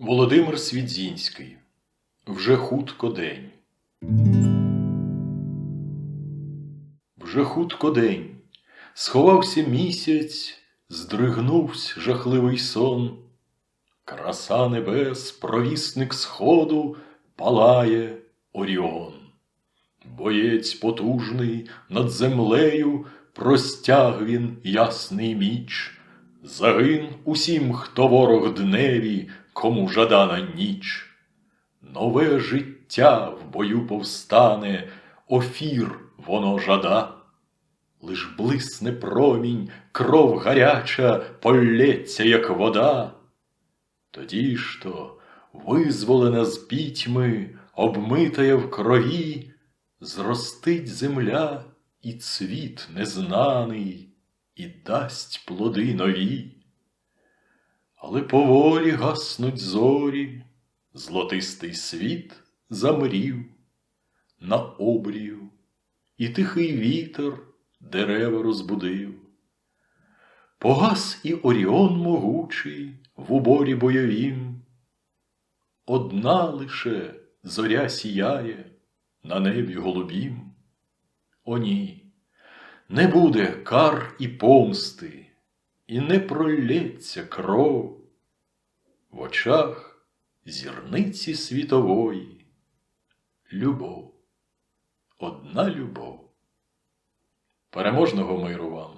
Володимир Свідзінський. Вже хутко день. Вже хутко день. Сховався місяць, здригнувсь жахливий сон. Краса небес, провісник сходу, палає Оріон. Боєць потужний над землею простяг він ясний міч. Загин усім, хто ворог дневі, кому жадана ніч. Нове життя в бою повстане, офір воно жада. Лиш блисне промінь, кров гаряча полється, як вода. Тоді ж то, визволена з пітьми, обмитая в крові, зростить земля і цвіт незнаний, і дасть плоди нові. Але поволі гаснуть зорі, злотистий світ замрів на обрію, і тихий вітер дерева розбудив. Погас і Оріон могучий в уборі бойовім. Одна лише зоря сіяє на небі голубім. О ні, не буде кар і помсти, і не пролється кров. В очах зірниці світової любов, одна любов. Переможного миру вам!